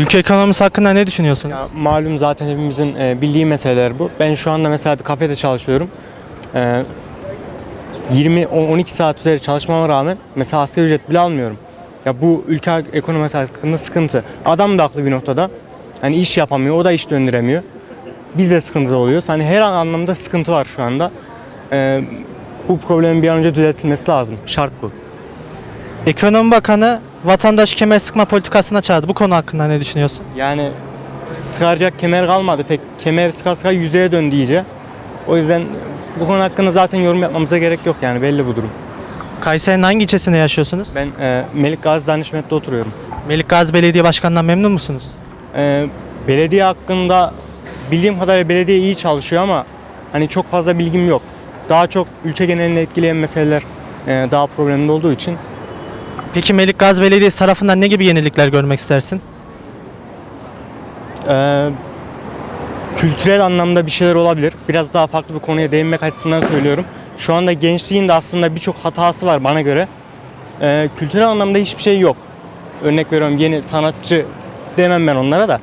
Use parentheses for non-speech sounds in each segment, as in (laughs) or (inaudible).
Ülke ekonomisi hakkında ne düşünüyorsunuz? Ya malum zaten hepimizin e, bildiği meseleler bu. Ben şu anda mesela bir kafede çalışıyorum. E, 20 on- 12 saat üzeri çalışmama rağmen mesela asgari ücret bile almıyorum. Ya bu ülke ekonomisi hakkında sıkıntı. Adam da haklı bir noktada. Hani iş yapamıyor, o da iş döndüremiyor. Biz de sıkıntıda oluyoruz. Hani her an anlamda sıkıntı var şu anda. E, bu problemin bir an önce düzeltilmesi lazım. Şart bu. Ekonomi Bakanı vatandaş kemer sıkma politikasına çağırdı. Bu konu hakkında ne düşünüyorsun? Yani sıkaracak kemer kalmadı pek. Kemer sıka sıka yüzeye döndü iyice. O yüzden bu konu hakkında zaten yorum yapmamıza gerek yok yani belli bu durum. Kayseri'nin hangi ilçesinde yaşıyorsunuz? Ben e, Melik Gazi Danışmet'te oturuyorum. Melik Gazi Belediye Başkanı'ndan memnun musunuz? E, belediye hakkında bildiğim kadarıyla belediye iyi çalışıyor ama hani çok fazla bilgim yok. Daha çok ülke genelini etkileyen meseleler e, daha problemli olduğu için Peki Melik Gazi Belediyesi tarafından ne gibi yenilikler görmek istersin? e, kültürel anlamda bir şeyler olabilir. Biraz daha farklı bir konuya değinmek açısından söylüyorum. Şu anda gençliğin de aslında birçok hatası var bana göre. E, kültürel anlamda hiçbir şey yok. Örnek veriyorum yeni sanatçı demem ben onlara da.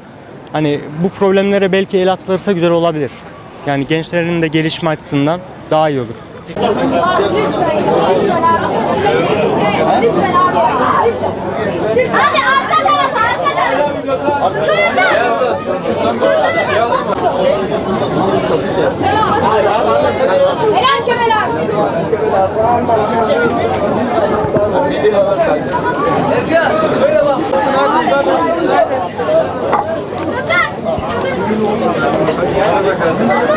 Hani bu problemlere belki el atılırsa güzel olabilir. Yani gençlerin de gelişme açısından daha iyi olur. Abi arka tarafa, arka. Duyacağım. Helal Kemal abi. Allah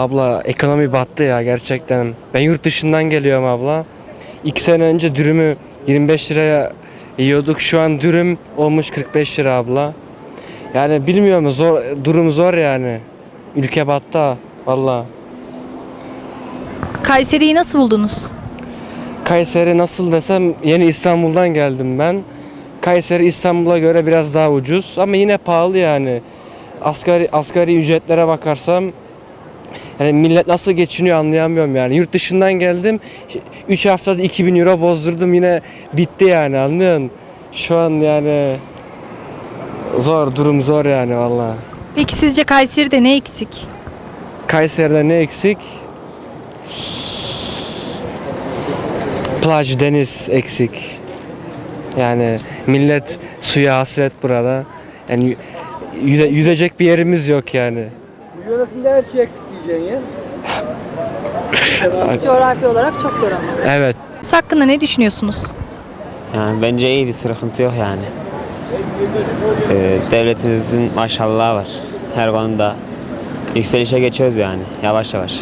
abla ekonomi battı ya gerçekten. Ben yurt dışından geliyorum abla. İki sene önce dürümü 25 liraya yiyorduk. Şu an dürüm olmuş 45 lira abla. Yani bilmiyorum zor durum zor yani. Ülke battı ha, valla. Kayseri'yi nasıl buldunuz? Kayseri nasıl desem yeni İstanbul'dan geldim ben. Kayseri İstanbul'a göre biraz daha ucuz ama yine pahalı yani. Asgari asgari ücretlere bakarsam yani millet nasıl geçiniyor anlayamıyorum yani. Yurt dışından geldim. 3 haftada 2000 euro bozdurdum yine bitti yani anlıyorsun. Şu an yani zor durum zor yani valla. Peki sizce Kayseri'de ne eksik? Kayseri'de ne eksik? Plaj, deniz eksik. Yani millet suya hasret burada. Yani yüze- yüzecek bir yerimiz yok yani. (laughs) Coğrafi olarak çok zor ama. Evet. Siz hakkında ne düşünüyorsunuz? Yani bence iyi bir sıkıntı yok yani. Ee, devletimizin maşallahı var. Her konuda yükselişe geçiyoruz yani yavaş yavaş.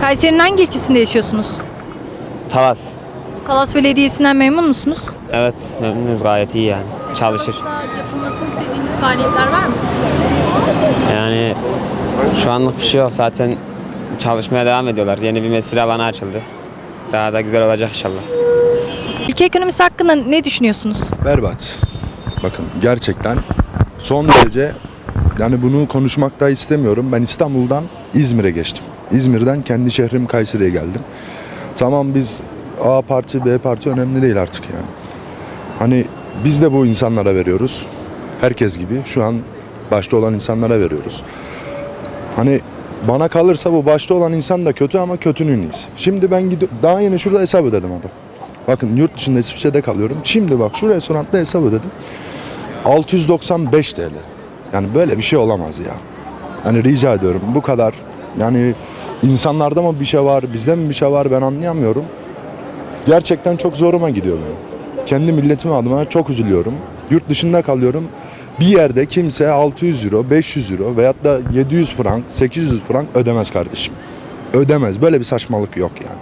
Kayseri'nin hangi ilçesinde yaşıyorsunuz? Talas. Talas Belediyesi'nden memnun musunuz? Evet memnunuz gayet iyi yani. Çalışır. Talas'ta yapılmasını istediğiniz faaliyetler var mı? Yani şu anlık bir şey yok zaten çalışmaya devam ediyorlar. Yeni bir mesire alanı açıldı. Daha da güzel olacak inşallah. Ülke ekonomisi hakkında ne düşünüyorsunuz? Berbat. Bakın gerçekten son derece yani bunu konuşmak da istemiyorum. Ben İstanbul'dan İzmir'e geçtim. İzmir'den kendi şehrim Kayseri'ye geldim. Tamam biz A parti B parti önemli değil artık yani. Hani biz de bu insanlara veriyoruz. Herkes gibi şu an başta olan insanlara veriyoruz. Hani bana kalırsa bu başta olan insan da kötü ama kötünün iyisi. Şimdi ben gidiyorum daha yeni şurada hesap ödedim adam. Bakın yurt dışında İsviçre'de kalıyorum. Şimdi bak şu restoranda hesap ödedim. 695 TL. Yani böyle bir şey olamaz ya. Hani rica ediyorum bu kadar. Yani insanlarda mı bir şey var, bizde mi bir şey var ben anlayamıyorum. Gerçekten çok zoruma gidiyor benim. kendi milletim adına çok üzülüyorum. Yurt dışında kalıyorum. Bir yerde kimse 600 euro, 500 euro veyahut da 700 frank, 800 frank ödemez kardeşim. Ödemez. Böyle bir saçmalık yok yani.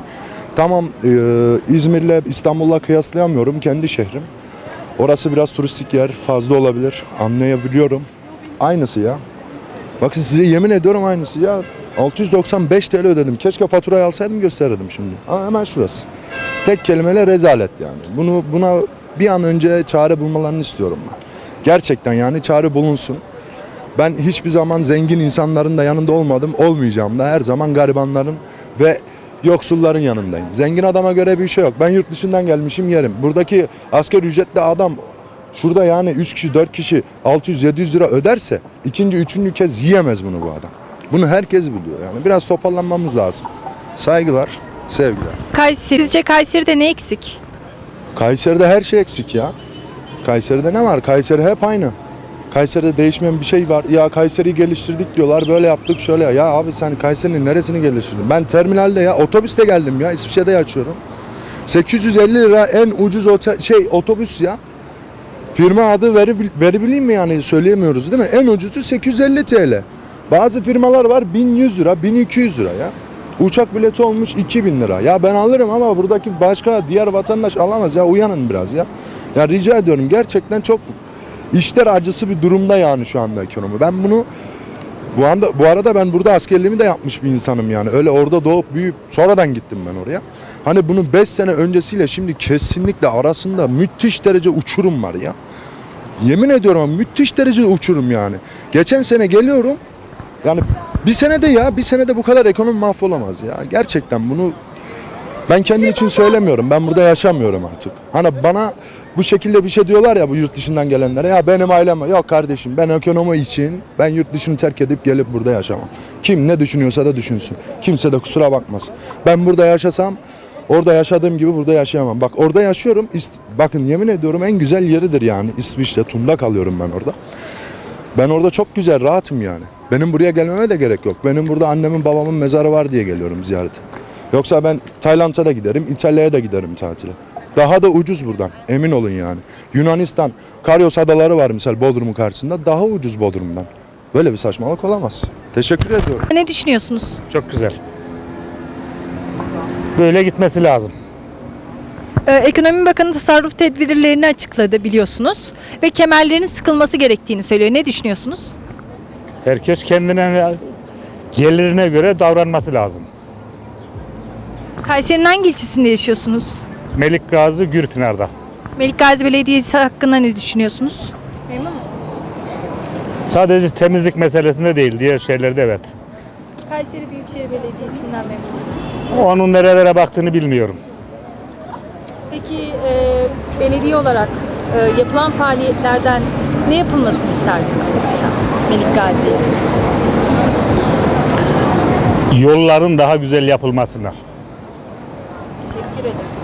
Tamam e, İzmir'le İstanbul'la kıyaslayamıyorum. Kendi şehrim. Orası biraz turistik yer fazla olabilir. Anlayabiliyorum. Aynısı ya. Bakın size yemin ediyorum aynısı ya. 695 TL ödedim. Keşke faturayı alsaydım gösterirdim şimdi. Ama hemen şurası. Tek kelimeyle rezalet yani. Bunu buna bir an önce çare bulmalarını istiyorum ben. Gerçekten yani çare bulunsun. Ben hiçbir zaman zengin insanların da yanında olmadım, olmayacağım da her zaman garibanların ve yoksulların yanındayım. Zengin adama göre bir şey yok. Ben yurt dışından gelmişim yerim. Buradaki asker ücretli adam şurada yani 3 kişi 4 kişi 600-700 lira öderse ikinci üçüncü kez yiyemez bunu bu adam. Bunu herkes biliyor yani. Biraz toparlanmamız lazım. Saygılar, sevgiler. Kayseri, sizce Kayseri'de ne eksik? Kayseri'de her şey eksik ya. Kayseri'de ne var? Kayseri hep aynı. Kayseri'de değişmeyen bir şey var. Ya Kayseri'yi geliştirdik diyorlar. Böyle yaptık şöyle. Ya abi sen Kayseri'nin neresini geliştirdin? Ben terminalde ya otobüste geldim ya. İsviçre'de yaşıyorum. 850 lira en ucuz otel, şey otobüs ya. Firma adı veri, verebileyim mi yani söyleyemiyoruz değil mi? En ucuzu 850 TL. Bazı firmalar var 1100 lira, 1200 lira ya. Uçak bileti olmuş 2000 lira. Ya ben alırım ama buradaki başka diğer vatandaş alamaz ya. Uyanın biraz ya. Ya rica ediyorum gerçekten çok işler acısı bir durumda yani şu anda ekonomi. Ben bunu bu anda bu arada ben burada askerliğimi de yapmış bir insanım yani. Öyle orada doğup büyüyüp sonradan gittim ben oraya. Hani bunun 5 sene öncesiyle şimdi kesinlikle arasında müthiş derece uçurum var ya. Yemin ediyorum ama müthiş derece uçurum yani. Geçen sene geliyorum. Yani bir senede ya bir senede bu kadar ekonomi mahvolamaz ya. Gerçekten bunu ben kendim için söylemiyorum. Ben burada yaşamıyorum artık. Hani bana bu şekilde bir şey diyorlar ya bu yurt dışından gelenlere. Ya benim ailem var. Yok kardeşim ben ekonomi için ben yurt dışını terk edip gelip burada yaşamam. Kim ne düşünüyorsa da düşünsün. Kimse de kusura bakmasın. Ben burada yaşasam orada yaşadığım gibi burada yaşayamam. Bak orada yaşıyorum. Bakın yemin ediyorum en güzel yeridir yani. İsviçre, Tunda kalıyorum ben orada. Ben orada çok güzel, rahatım yani. Benim buraya gelmeme de gerek yok. Benim burada annemin babamın mezarı var diye geliyorum ziyarete. Yoksa ben Tayland'a da giderim, İtalya'ya da giderim tatile. Daha da ucuz buradan, emin olun yani. Yunanistan, Karyos adaları var misal Bodrum'un karşısında, daha ucuz Bodrum'dan. Böyle bir saçmalık olamaz. Teşekkür ediyorum. Ne düşünüyorsunuz? Çok güzel. Böyle gitmesi lazım. Ee, Ekonomi Bakanı tasarruf tedbirlerini açıkladı biliyorsunuz ve kemerlerin sıkılması gerektiğini söylüyor. Ne düşünüyorsunuz? Herkes kendine gelirine göre davranması lazım. Kayseri'nin hangi ilçesinde yaşıyorsunuz? Melik Gazi Gürpınar'da. Melik Gazi Belediyesi hakkında ne düşünüyorsunuz? Memnun musunuz? Sadece temizlik meselesinde değil, diğer şeylerde evet. Kayseri Büyükşehir Belediyesi'nden memnun musunuz? Onun nerelere baktığını bilmiyorum. Peki e, belediye olarak e, yapılan faaliyetlerden ne yapılmasını isterdiniz mesela Melik Gazi'ye? Yolların daha güzel yapılmasına. Teşekkür ederiz.